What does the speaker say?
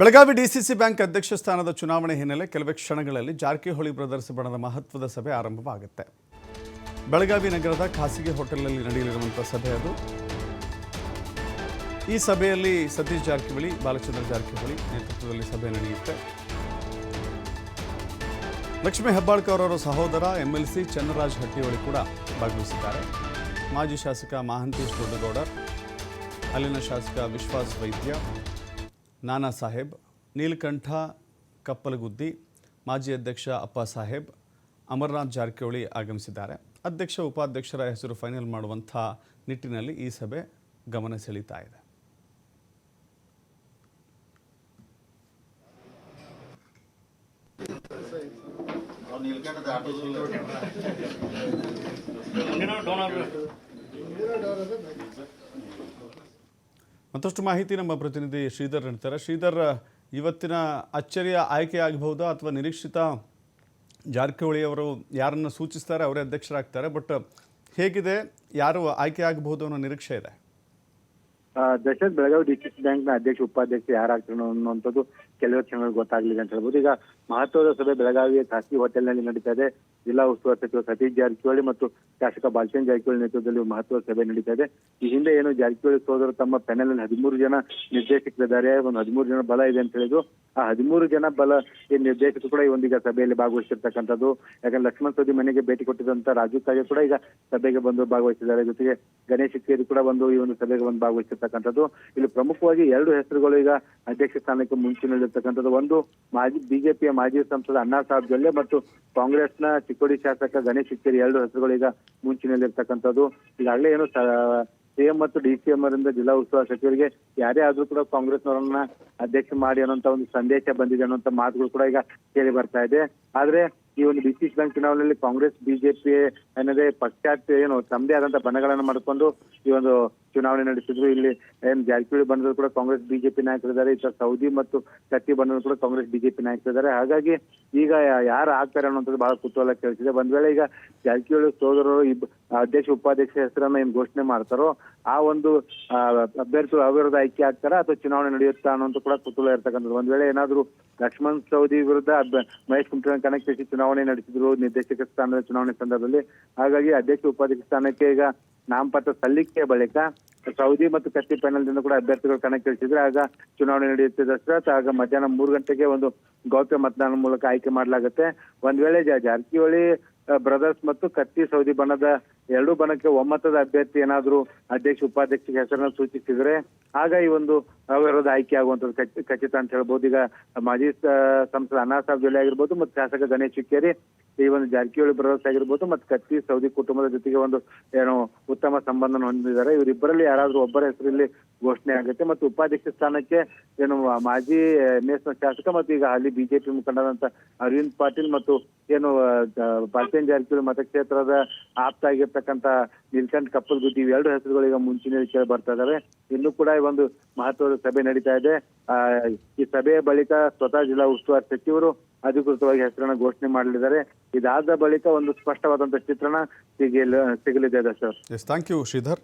Belagavi DCC bank ಅಧ್ಯಕ್ಷ ಸ್ಥಾನದ ಚುನಾವಣೆ ಹಿನ್ನೆಲೆ ಕೆಲವೇ ಕ್ಷಣಗಳಲ್ಲಿ ಜಾರಕಿಹೊಳಿ ಬ್ರದರ್ಸ್ ಬಣದ ಮಹತ್ವದ ಸಭೆ ಆರಂಭವಾಗುತ್ತೆ. ಬೆಳಗಾವಿ ನಗರದ ಖಾಸಗಿ ಹೋಟೆಲ್ನಲ್ಲಿ ನಡೆಯಲಿರುವಂಥ ಸಭೆ ಅದು. ಈ ಸಭೆಯಲ್ಲಿ ಸತೀಶ್ ಜಾರಕಿಹೊಳಿ, ಬಾಲಚಂದ್ರ ಜಾರಕಿಹೊಳಿ ನೇತೃತ್ವದಲ್ಲಿ ಸಭೆ ನಡೆಯುತ್ತೆ. ಲಕ್ಷ್ಮೀ ಹೆಬ್ಬಾಳ್ಕರ್ ಅವರ ಸಹೋದರ ಎಂಎಲ್ಸಿ ಚನ್ನರಾಜ್ ಹಟ್ಟಿಹೊಳಿ ಕೂಡ ಭಾಗವಹಿಸಿದ್ದಾರೆ. ಮಾಜಿ ಶಾಸಕ ಮಹಾಂತೇಶ್ ದೊಡ್ಡಗೌಡ, ಅಲ್ಲಿನ ಶಾಸಕ ವಿಶ್ವಾಸ್ ವೈದ್ಯ ನಾನಾ ಸಾಹೇಬ್ ನೀಲಕಂಠ ಕಪ್ಪಲಗುದ್ದಿ ಮಾಜಿ ಅಧ್ಯಕ್ಷ ಅಪ್ಪ ಸಾಹೇಬ್ ಅಮರನಾಥ್ ಜಾರಕಿಹೊಳಿ ಆಗಮಿಸಿದ್ದಾರೆ. ಅಧ್ಯಕ್ಷ ಉಪಾಧ್ಯಕ್ಷರ ಹೆಸರು ಫೈನಲ್ ಮಾಡುವಂಥ ನಿಟ್ಟಿನಲ್ಲಿ ಈ ಸಭೆ ಗಮನ ಸೆಳೀತಾ ಇದೆ. ಮತ್ತಷ್ಟು ಮಾಹಿತಿ ನಮ್ಮ ಪ್ರತಿನಿಧಿ ಶ್ರೀಧರ್ ನೀಡ್ತಾರೆ. ಶ್ರೀಧರ್, ಇವತ್ತಿನ ಅಚ್ಚರಿಯ ಆಯ್ಕೆ ಆಗಬಹುದಾ ಅಥವಾ ನಿರೀಕ್ಷಿತ ಜಾರಕಿಹೊಳಿ ಅವರು ಯಾರನ್ನು ಸೂಚಿಸ್ತಾರೆ, ಅವರೇ ಅಧ್ಯಕ್ಷರಾಗ್ತಾರೆ, ಬಟ್ ಹೇಗಿದೆ, ಯಾರು ಆಯ್ಕೆ ಆಗಬಹುದು ಅನ್ನೋ ನಿರೀಕ್ಷೆ ಇದೆ. ದಶರಥ್ ಬೆಳಗಾವಿ ಡಿಸ್ಟ್ರಿಕ್ಟ್ ಬ್ಯಾಂಕ್ನ ಅಧ್ಯಕ್ಷ, ಉಪಾಧ್ಯಕ್ಷ ಯಾರಾಗ್ತಾರೆ ಅನ್ನುವಂಥದ್ದು ಕೆಲವೇ ಕ್ಷಣಗಳು ಗೊತ್ತಾಗಲಿದೆ ಅಂತ ಹೇಳ್ಬೋದು. ಈಗ ಮಹತ್ವದ ಸಭೆ ಬೆಳಗಾವಿಯ ಖಾಸಗಿ ಹೋಟೆಲ್ನಲ್ಲಿ ನಡೀತಾ ಇದೆ. ಜಿಲ್ಲಾ ಉಸ್ತುವಾರಿ ಸಚಿವ ಸತೀಶ್ ಜಾರಕಿಹೊಳಿ ಮತ್ತು ಶಾಸಕ ಬಾಲಚಂದ್ರ ಜಾರಕಿಹೊಳಿ ನೇತೃತ್ವದಲ್ಲಿ ಮಹತ್ವದ ಸಭೆ ನಡೀತಾ ಇದೆ. ಈ ಹಿಂದೆ ಏನು ಜಾರಕಿಹೊಳಿ ಸೋದರು ತಮ್ಮ ಪ್ಯಾನೆಲ್ನಲ್ಲಿ ಹದಿಮೂರು ಜನ ನಿರ್ದೇಶಕರಿದ್ದಾರೆ. ಒಂದು ಹದಿಮೂರು ಜನ ಬಲ ಇದೆ ಅಂತ ಹೇಳಿದ್ರು. ಆ ಹದಿಮೂರು ಜನ ಬಲ ಈ ನಿರ್ದೇಶಕರು ಕೂಡ ಈ ಒಂದೀಗ ಸಭೆಯಲ್ಲಿ ಭಾಗವಹಿಸಿರ್ತಕ್ಕಂಥದ್ದು. ಯಾಕಂದ್ರೆ ಲಕ್ಷ್ಮಣ ಸೋದಿ ಮನೆಗೆ ಭೇಟಿ ಕೊಟ್ಟಿದ್ದಂತ ರಾಜು ಕಾಗೆ ಕೂಡ ಈಗ ಸಭೆಗೆ ಬಂದು ಭಾಗವಹಿಸಿದ್ದಾರೆ. ಜೊತೆಗೆ ಗಣೇಶ್ ಕೂಡ ಬಂದು ಈ ಒಂದು ಸಭೆಗೆ ಬಂದು ಭಾಗವಹಿಸಿರ್ತಕ್ಕಂಥದ್ದು ಇಲ್ಲಿ ಪ್ರಮುಖವಾಗಿ ಎರಡು ಹೆಸರುಗಳು ಈಗ ಅಧ್ಯಕ್ಷ ಸ್ಥಾನಕ್ಕೆ ಮುಂಚಿನಲ್ಲಿರ್ತಕ್ಕಂಥದ್ದು ಒಂದು ಮಾಜಿ ಬಿಜೆಪಿಯ ಮಾಜಿ ಸಂಸದ ಅಣ್ಣಾ ಸಾಹೇಬ್ ಜೊಲ್ಲೆ ಮತ್ತು ಕಾಂಗ್ರೆಸ್ನ ಚಿಕ್ಕೋಡಿ ಶಾಸಕ ಗಣೇಶ್ ಇಕ್ಕೇರಿ ಎರಡು ಹೆಸರುಗಳು ಈಗ ಮುಂಚಿನಲ್ಲಿರ್ತಕ್ಕಂಥದ್ದು ಈಗಾಗಲೇ ಏನು ಸಿಎಂ ಮತ್ತು ಡಿ ಸಿ ಎಂ ಅವರಿಂದ ಜಿಲ್ಲಾ ಉಸ್ತುವಾರಿ ಸಚಿವರಿಗೆ ಯಾರೇ ಆದ್ರೂ ಕೂಡ ಕಾಂಗ್ರೆಸ್ನವರನ್ನ ಅಧ್ಯಕ್ಷ ಮಾಡಿ ಅನ್ನೋಂತ ಒಂದು ಸಂದೇಶ ಬಂದಿದೆ ಅನ್ನೋಂತ ಮಾತುಗಳು ಕೂಡ ಈಗ ಕೇಳಿ ಬರ್ತಾ ಇದೆ. ಆದ್ರೆ ಈ ಒಂದು ಡಿಸಿಸಿ ಬ್ಯಾಂಕ್ ಚುನಾವಣೆಯಲ್ಲಿ ಕಾಂಗ್ರೆಸ್ ಬಿಜೆಪಿ ಅನ್ನೋದೇ ಪಶ್ಚಾತ್ ಏನು ತಮ್ಮದೇ ಆದಂತ ಬಣಗಳನ್ನ ಮಾಡಿಕೊಂಡು ಈ ಒಂದು ಚುನಾವಣೆ ನಡೆಸಿದ್ರು. ಇಲ್ಲಿ ಏನ್ ಜಾರಕಿಹೊಳಿ ಬಣದಲ್ಲಿ ಕೂಡ ಕಾಂಗ್ರೆಸ್ ಬಿಜೆಪಿ ನಾಯಕರಿದ್ದಾರೆ. ಇತರ ಸೌದಿ ಮತ್ತು ಕಟ್ಟಿ ಬಣದಲ್ಲಿ ಕೂಡ ಕಾಂಗ್ರೆಸ್ ಬಿಜೆಪಿ ನಾಯಕರಿದ್ದಾರೆ. ಹಾಗಾಗಿ ಈಗ ಯಾರು ಆಗ್ತಾರೆ ಅನ್ನೋಂಥದ್ದು ಬಹಳ ಕುತೂಹಲ ಕೇಳಿಸಿದೆ ಒಂದ್ ವೇಳೆ ಈಗ ಜಾರಕಿಹೊಳಿ ಸೋದರರು ಇಬ್ ಅಧ್ಯಕ್ಷ, ಉಪಾಧ್ಯಕ್ಷ ಹೆಸರನ್ನ ಏನ್ ಘೋಷಣೆ ಮಾಡ್ತಾರೋ, ಆ ಒಂದು ಅಭ್ಯರ್ಥಿಗಳು ಅವಿರೋಧ ಆಯ್ಕೆ ಆಗ್ತಾರ ಅಥವಾ ಚುನಾವಣೆ ನಡೆಯುತ್ತಾ ಅನ್ನೋಂತ ಕೂಡ ಕುತೂಹಲ ಇರ್ತಕ್ಕಂಥದ್ದು. ಒಂದ್ ವೇಳೆ ಏನಾದ್ರು ಲಕ್ಷ್ಮಣ್ ಸವದಿ ವಿರುದ್ಧ ಮಹೇಶ್ ಕುಮಾರ್ ಕಣಕ್ಕೆ ಚುನಾವಣೆ ನಡೆಸಿದ್ರು ನಿರ್ದೇಶಕ ಸ್ಥಾನದ ಚುನಾವಣೆ ಸಂದರ್ಭದಲ್ಲಿ. ಹಾಗಾಗಿ ಅಧ್ಯಕ್ಷ ಉಪಾಧ್ಯಕ್ಷ ಸ್ಥಾನಕ್ಕೆ ಈಗ ನಾಮಪತ್ರ ಸಲ್ಲಿಕೆ ಬಳಿಕ ಸೌದಿ ಮತ್ತು ಕತ್ತಿ ಪ್ಯಾನೆಲ್ನಿಂದ ಕೂಡ ಅಭ್ಯರ್ಥಿಗಳು ಕಣಕ್ಕಿಳಿಸಿದ್ರೆ ಆಗ ಚುನಾವಣೆ ನಡೆಯುತ್ತೆ ದಸರಾ, ಆಗ ಮಧ್ಯಾಹ್ನ ಮೂರು ಗಂಟೆಗೆ ಒಂದು ಗೌಪ್ಯ ಮತದಾನ ಮೂಲಕ ಆಯ್ಕೆ ಮಾಡಲಾಗುತ್ತೆ. ಒಂದ್ ವೇಳೆ ಜಾರಕಿಹೊಳಿ ಬ್ರದರ್ಸ್ ಮತ್ತು ಕತ್ತಿ ಸೌದಿ ಬಣದ ಎರಡೂ ಬಣಕ್ಕೆ ಒಮ್ಮತದ ಅಭ್ಯರ್ಥಿ ಏನಾದ್ರು ಅಧ್ಯಕ್ಷ, ಉಪಾಧ್ಯಕ್ಷ ಹೆಸರನ್ನ ಸೂಚಿಸಿದ್ರೆ ಆಗ ಈ ಒಂದು ಅವಿರೋಧ ಆಯ್ಕೆ ಆಗುವಂತದ್ದು ಖಚಿ- ಖಚಿತ ಅಂತ ಹೇಳ್ಬೋದು. ಈಗ ಮಾಜಿ ಸಂಸದ ಅಣ್ಣಾ ಸಾಬ್ ಜೊಲ್ಲೆ ಆಗಿರ್ಬೋದು ಮತ್ತು ಶಾಸಕ ಗಣೇಶ್ ಚಿಕ್ಕೇರಿ ಈ ಒಂದು ಜಾರಕಿಹೊಳಿ ಬ್ರದರ್ಸ್ ಆಗಿರ್ಬೋದು ಮತ್ತು ಕತ್ತಿ ಸೌದಿ ಕುಟುಂಬದ ಜೊತೆಗೆ ಒಂದು, ಏನು ಉತ್ತಮ ಸಂಬಂಧನ ಹೊಂದಿದ್ದಾರೆ. ಇವರಿಬ್ಬರಲ್ಲಿ ಯಾರಾದ್ರೂ ಒಬ್ಬರ ಹೆಸರಲ್ಲಿ ಘೋಷಣೆ ಆಗುತ್ತೆ. ಮತ್ತು ಉಪಾಧ್ಯಕ್ಷ ಸ್ಥಾನಕ್ಕೆ ಏನು ಮಾಜಿ ನ ಶಾಸಕ ಮತ್ತು ಈಗ ಹಾಲಿ ಬಿಜೆಪಿ ಮುಖಂಡರಾದಂತ ಅರವಿಂದ್ ಪಾಟೀಲ್ ಮತ್ತು ಏನು ಪಾಟೀಲ್ ಜಾರಕಿಹೊಳಿ ಮತಕ್ಷೇತ್ರದ ಆಪ್ತ ಆಗಿರ್ತಕ್ಕಂತ ನೀಲ್ಕಂಠ್ ಕಪ್ಪಲ್ಗುದ್ದಿ ಇವೆರಡು ಹೆಸರುಗಳು ಈಗ ಮುಂಚಿನಲ್ಲಿ ಕೇಳಿ ಬರ್ತಾ ಇದಾವೆ. ಇನ್ನು ಕೂಡ ಈ ಒಂದು ಮಹತ್ವದ ಸಭೆ ನಡೀತಾ ಇದೆ. ಆ, ಈ ಸಭೆಯ ಬಳಿಕ ಸ್ವತಃ ಜಿಲ್ಲಾ ಉಸ್ತುವಾರಿ ಸಚಿವರು ಅಧಿಕೃತವಾಗಿ ಹೆಸರನ್ನ ಘೋಷಣೆ ಮಾಡಲಿದ್ದಾರೆ. ಇದಾದ ಬಳಿಕ ಒಂದು ಸ್ಪಷ್ಟವಾದಂತ ಚಿತ್ರಣ ಸಿಗಲಿದೆ ಸರ್. Thank you Sridhar.